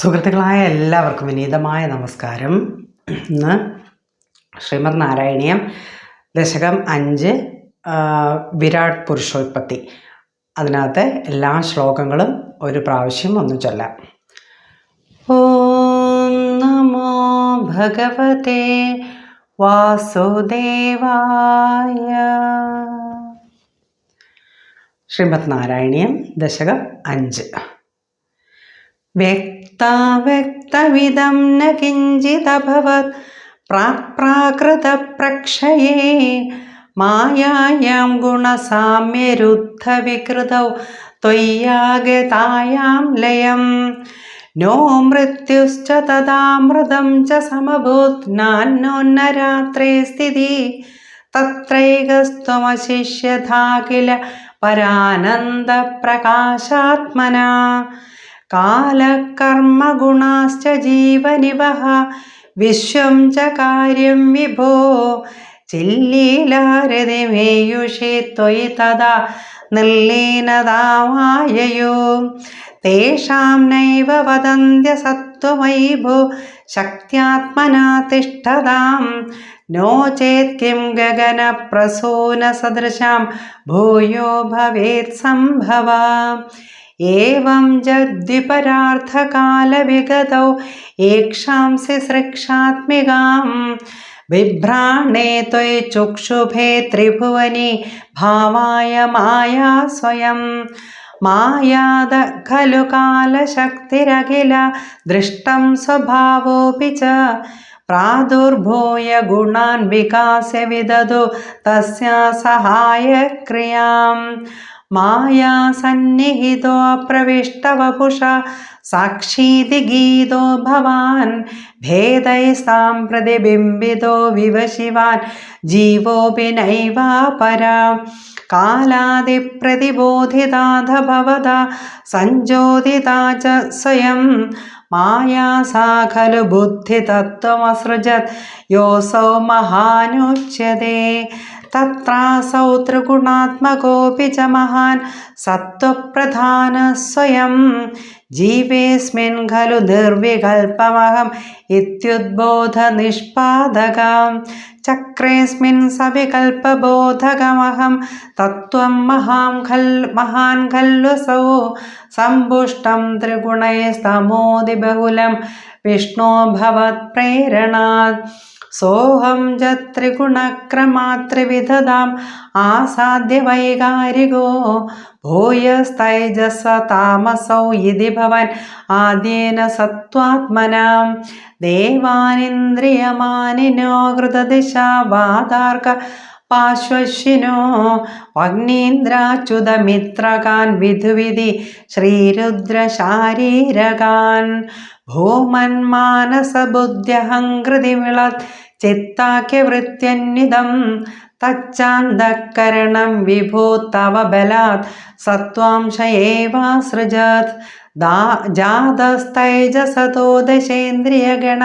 സുഹൃത്തുക്കളായ എല്ലാവർക്കും വിനീതമായ നമസ്കാരം. ഇന്ന് ശ്രീമദ് നാരായണീയം ദശകം അഞ്ച് വിരാട് പുരുഷോത്പത്തി അതിനകത്തെ എല്ലാ ശ്ലോകങ്ങളും ഒരു പ്രാവശ്യം ഒന്ന് ചൊല്ലാം. ഓ നമോ ഭഗവതേ വാസുദേവായ. ശ്രീമദ് നാരായണീയം ദശകം അഞ്ച്. व्यक्ताव्यक्तविदं न किञ्चिदभवत् प्राक्प्राकृतप्रक्षये मायायां गुणसाम्यरुद्धविकृतौ त्वय्यागतायां लयं नो मृत्युश्च तदामृतं च समभूत् नान्नोन्नरात्रे स्थिति तत्रैकस्त्वमशिष्यथा किल परानन्दप्रकाशात्मना കാലകർമ്മഗുണാശ്ച ജീവനിവഹ. വിശ്വം ച കാര്യം വിഭോ. ചില്ലീലാരതിമേയുഷി ത്വയി തഥാ നിർലീനതാമായയോ തേഷാം നൈവ വദന്ത്യ സത്വമയി ഭോ ശക്ത്യാത്മനാ തിഷ്ഠതാം. നോ ചേത് കിം ഗഗനപ്രസൂനസദൃശാം ഭൂയോ ഭവേത് സംഭവ. एवं जद्विपरार्थकालविगतौ येक्षांसि सृक्षात्मिकां बिभ्राणे त्वयि चुक्षुभे त्रिभुवनि भावाय माया स्वयं मायाद खलु कालशक्तिरखिल दृष्टं स्वभावोऽपि च प्रादुर्भूय गुणान् विकास्य विदधु तस्या മായാ സന്നിഹിതോ പ്രവിഷ്ടവപുഷ സാക്ഷീതി ഗീതോ ഭവാൻ. ഭേദൈസ്താം പ്രതിബിംബിതോ വിവശിവാൻ ജീവോപി നൈവാപരാ കാലാതിപ്രതിബോധിതാഥ ഭവത സഞ്ജോതിതാ ച സ്വയം. മായാ സാ ഖലു ബുദ്ധിതത്വമസൃജത്. യോസൗ മഹാനുച്യതേ തത്രാസൗ ത്രിഗുണാത്മകോപി ച മഹാൻ സത്വപ്രധാന സ്വയം ജീവേസ്മിൻ ഖലു നിർവികൽപ്പമഹം ഇത്യുദ്ബോധ നിഷ്പാദകം ചക്രേസ്മിൻ സവികൽപ്പബോധകമഹം തത്വം മഹാം ഖൽ മഹാൻ ഖല്വസൗ സമ്പുഷ്ടം ത്രിഗുണൈസ്തമോതി ബഹുലം വിഷ്ണോ ഭവത് പ്രേരണാത് സോഹം ജത്രിഗുണക്രമാത്രിവിധതാം. ആസാദ്യ വൈകാരികോ ഭൂയസ്തൈജസ താമസൗ ഇതി ഭവൻ ആദ്യേന സത്വാത്മനാം. ദേവാനിന്ദ്രിയമാനിനോ ഹൃതദിശ വാതാർക്ക പാശ്വശ്യനോ അഗ്നീന്ദ്രാച്യുതമിത്രകാൻ വിധുവിധി ശ്രീരുദ്രശാരീരകാൻ ഭൂമന്മാനസബുദ്ധ്യഹങ്കൃതി വിളത് ചിത്താക്യ വൃത്യന്നിതം തച്ചാന്തക്കരണം വിഭോ തവ ബലാത് സത്വാംശയേവാസൃജത് ജാതസ്തൈജസതോദശേന്ദ്രിയഗണ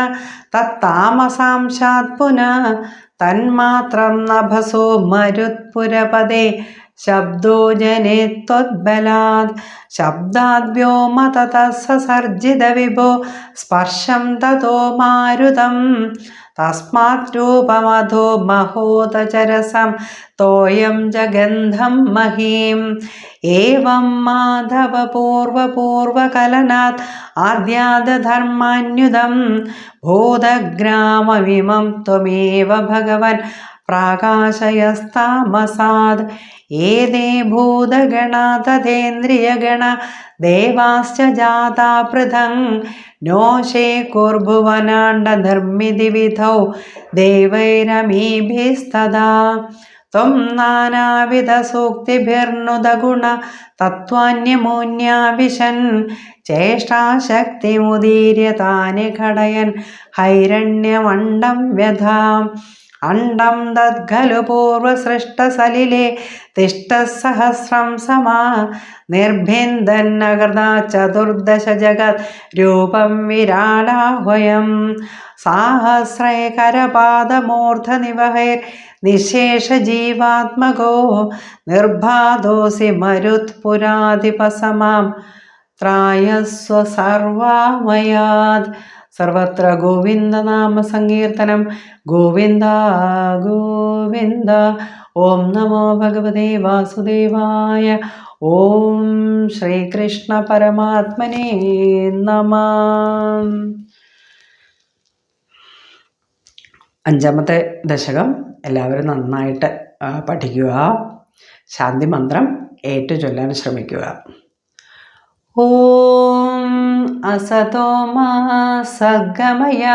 തത്താമസാംശാത് പുനഃ തന്മാത്രം നഭസോ മരുത്പുരപദേ ശബ്ദോ ജനേ ത്വദ്ബലാത് ശബ്ദാദ്വ്യോമ തതസർജിത വിഭോ. സ്പർശം തതോ മാരുതം. തസ്മാത് രൂപമധോ മഹോദചരസം. തോയം ജഗന്ധം മഹീം. ഏവം മാധവ പൂർവപൂർവകലനാത് ആദ്യാദധർമാന്യുതം. ഭൂതഗ്രാമമിമം ത്വമേവ ഭഗവൻ. त्वमेव भगवन् प्राकाशयस्तामसात् एते भूतगणा तथेन्द्रियगण देवाश्च जाता पृथङ् नोषे कुर्भुवनाण्डधर्मिदिविधौ देवैरमीभिस्तदा त्वं नानाविधसूक्तिभिर्नुदगुण तत्त्वान्यमून्याविशन् चेष्टाशक्तिमुदीर्य तानि घटयन् हैरण्यमण्डं व्यधाम् അണ്ടം തദ്ഖലു പൂർവസൃഷ്ടസലിലെ തിഷ്ടസഹസ്രം സമാ നിർഭിന്ദന്നകൃത ചതുർദശ ജഗത് രൂപം വിരാടാഹ്വയം സാഹസ്രൈകരപാദമൂർധനിവഹൈർ നിശേഷജീവാത്മകോ നിർബാധോസി മരുത്പുരാധിപസമാം ത്രായസ്വ സർവാമയാത്. സർവത്ര ഗോവിന്ദനാമസങ്കീർത്തനം ഗോവിന്ദ ഗോവിന്ദ. ഓം നമോ ഭഗവതേ വാസുദേവായ. ഓം ശ്രീകൃഷ്ണ പരമാത്മനേ നമ. അഞ്ചാമത്തെ ദശകം എല്ലാവരും നന്നായിട്ട് പഠിക്കുക. ശാന്തി മന്ത്രം ഏറ്റു ചൊല്ലാൻ ശ്രമിക്കുക. ഓം അസതോ മാ സഗമയ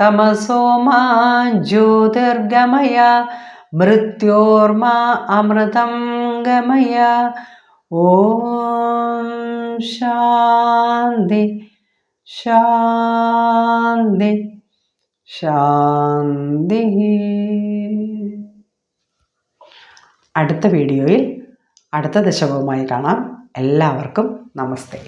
തമസോ മാ ജ്യോതിർഗമയ മൃത്യോർമാ അമൃതം ഗമയ ഓം ശാന്തി ശാന്തി ശാന്തി അടുത്ത വീഡിയോയിൽ അടുത്ത ദശകവുമായി കാണാം. എല്ലാവർക്കും നമസ്തേ.